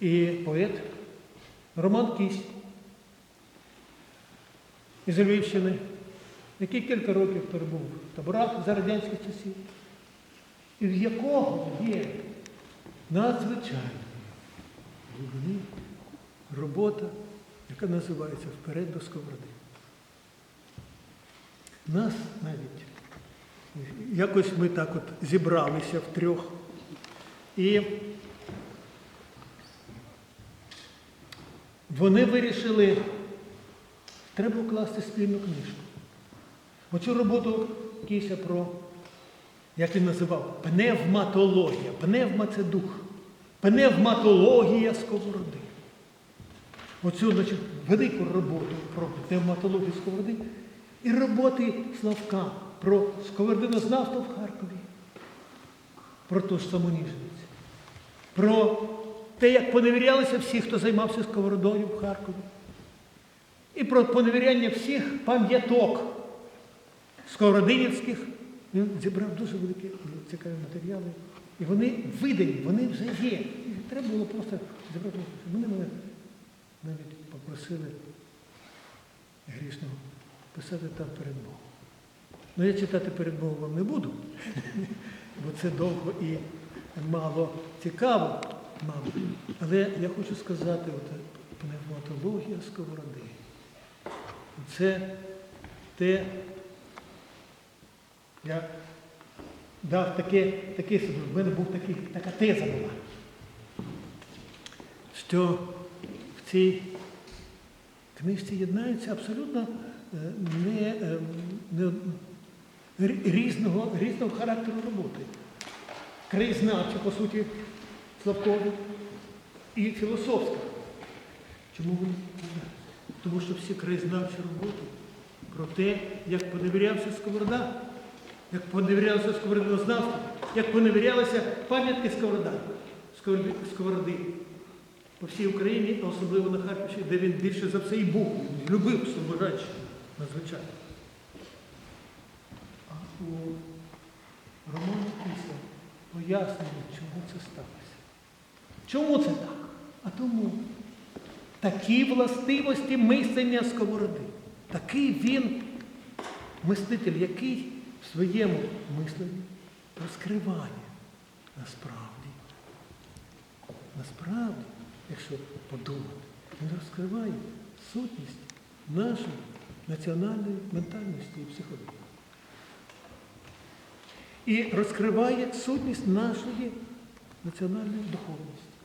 і поет Роман Кість із Львівщини, який кілька років перебув в таборах за радянських часів, і в якого є надзвичайна робота, яка називається Вперед до сковороди. Нас навіть якось ми так от зібралися втрьох. І вони вирішили, треба вкласти спільну книжку. Оцю роботу Кіся про, як він називав, пневматологія. Пневма це дух. Пневматологія сковороди. Оцю значить, велику роботу про пневматологію сковороди і роботи Славка про сковородинознавство в Харкові, про ту ж саму Ніжниць, про те, як поневірялися всі, хто займався сковородою в Харкові, і про поневіряння всіх пам'яток сковородинівських. Він зібрав дуже великі цікаві матеріали. І вони видані, вони вже є. І треба було просто зібрати. Вони мене навіть попросили грішного писати там передмову. Ну, я читати передмову вам не буду, бо це довго і мало цікаво, мабуть. Але я хочу сказати, от, пневматологія сковороди. Це те, я дав таке, таке собі, в мене був такий, така теза була, що в цій книжці єднаються абсолютно е, не, е, не різного, різного характеру роботи. Краєзнавча, по суті, Славкові, і філософська. Чому єднаються? Тому що всі краєзнавчі роботи про те, як поневірявся сковорода, як поневірялося сковородинознавство, як поневірялися пам'ятки сковорода, сковороди, по всій Україні, а особливо на Харківщині, де він більше за все і був. Він любив Слобожанщину, надзвичайно. А у Роману Кісля пояснює, чому це сталося. Чому це так? А тому такі властивості мислення сковороди. Такий він мислитель, який в своєму мисленні розкриває насправді. Насправді, якщо подумати, він розкриває сутність нашої національної ментальності і психології. І розкриває сутність нашої національної духовності.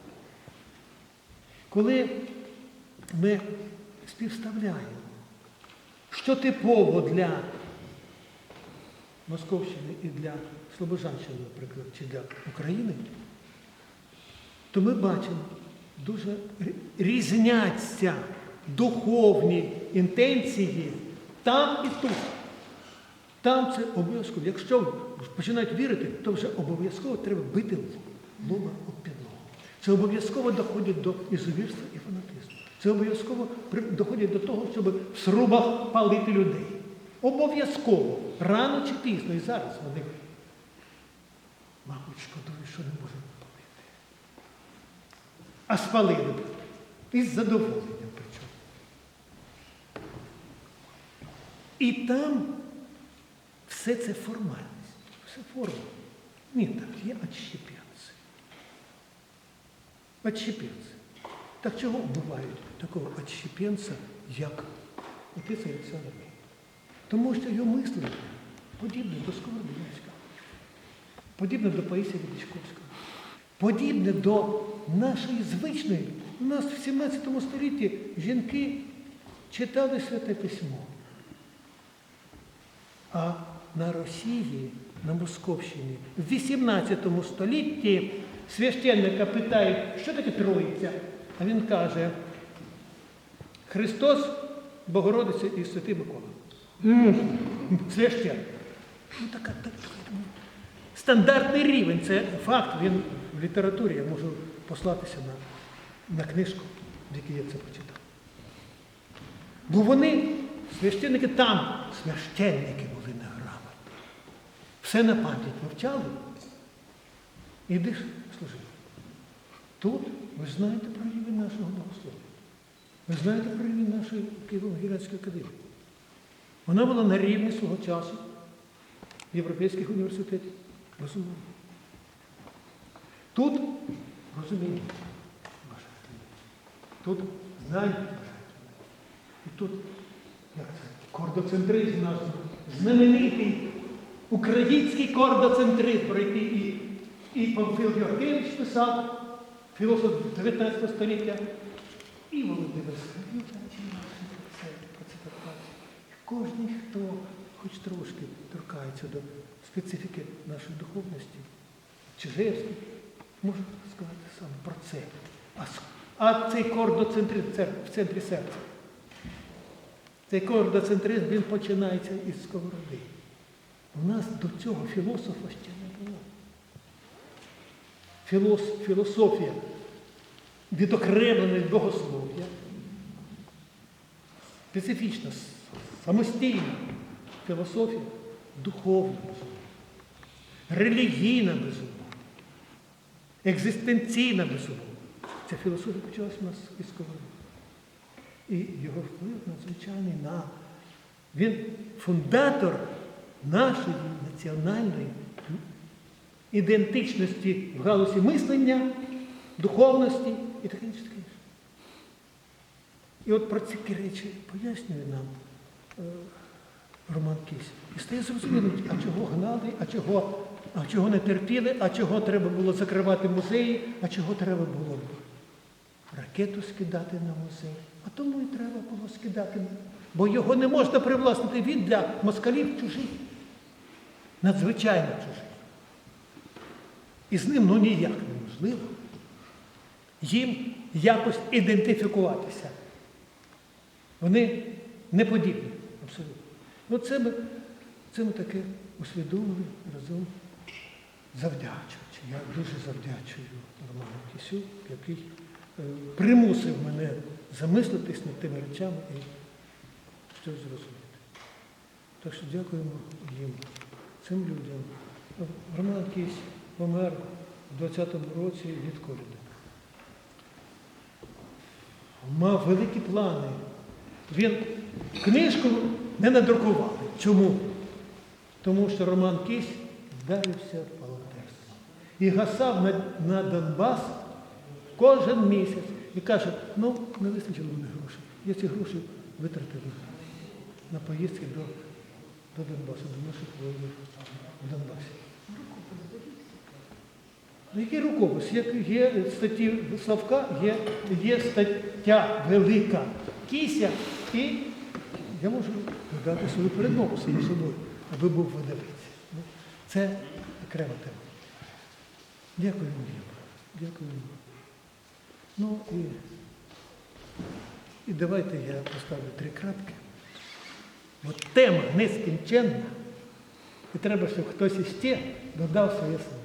Коли ми співставляємо, що типово для Московщини і для Слобожанщини, наприклад, чи для України, то ми бачимо, дуже різняться духовні інтенції там і тут. Там це обов'язково. Якщо починають вірити, то вже обов'язково треба бити лоба. Це обов'язково доходить до ізовірства і фанатизму. Це обов'язково доходить до того, щоб в срубах палити людей. Обов'язково, рано чи пізно, і зараз вони, мабуть, шкодують, що не можуть палити. А спалили б. Із задоволенням причому. І там все це формальність, все форма. Ні, так, є отщепенці. Отщепенці. Так чого вбивають такого отщепенця, як отець Олександр? Тому що його мислення подібне до Сковородинського, подібне до Паїсія Величковського, подібне до нашої звичної. У нас в 17 столітті жінки читали святе письмо. А на Росії, на Московщині, в 18 столітті священника питають, що таке Троїця? А він каже, Христос, Богородиця і Святий Микола. Священник. Ну, така, так, стандартний рівень, це факт, він в літературі, я можу послатися на, на книжку, в якій я це прочитав. Бо вони, священники там, священники були неграмотні. Все на пам'ять вивчали. Іди ж служив. Тут ви знаєте про рівень нашого богослов'я. Ви знаєте про рівень нашої Києво-Могилянської академії. Вона була на рівні свого часу в європейських університетів. Безумовно. Тут розуміння бажання. Тут знання бажання. І тут як це, кордоцентризм наш знаменитий український кордоцентризм, про який і, і Памфил Георгійович писав, філософ 19 століття, і Володимир Сергійович. Кожен, хто хоч трошки торкається до специфіки нашої духовності, Чижевський, може сказати саме про це. А, а цей кордоцентризм в центрі серця. Цей кордоцентризм він починається із сковороди. У нас до цього філософа ще не було. Філос, філософія відокремлена від богослов'я, специфічна, самостійна філософія, духовна, безумовно, релігійна, безумовно, екзистенційна, безумовно. Ця філософія почалась у нас із сковороди. І його вплив надзвичайний на. Він фундатор нашої національної ідентичності в галузі мислення, духовності і таке інше. інше. І от про ці речі пояснює нам е, Роман Кісь. І стає зрозуміло, а чого гнали, а чого, а чого не терпіли, а чого треба було закривати музеї, а чого треба було ракету скидати на музей. А тому і треба було скидати, бо його не можна привласнити. Він для москалів чужий. Надзвичайно чужий. І з ним ну ніяк неможливо їм якось ідентифікуватися. Вони не подібні абсолютно. Ну, це ми, це ми таке усвідомили разом завдячуючи. Я дуже завдячую Роману Кісю, який е, примусив мене замислитись над тими речами і щось зрозуміти. Так що дякуємо їм, цим людям. Роман Кісь помер у 20-му році від ковіду. Мав великі плани. Він книжку не надрукували. Чому? Тому що Роман Кісь вдарився в волонтерство. І гасав на, на Донбас кожен місяць. І каже, ну, не вистачило мене грошей. Я ці гроші витратив на поїздки до, до Донбасу, до наших воїнів в Донбасі. Ну, який рукопис? Є, статті Славка, є, є стаття велика Кіся, і я можу додати свою передмову самі собою, аби був видавець. Ну, Це окрема тема. Дякую вам. Дякую. Ну і, і давайте я поставлю три крапки. Бо тема нескінченна, і треба, щоб хтось іще додав своє слово.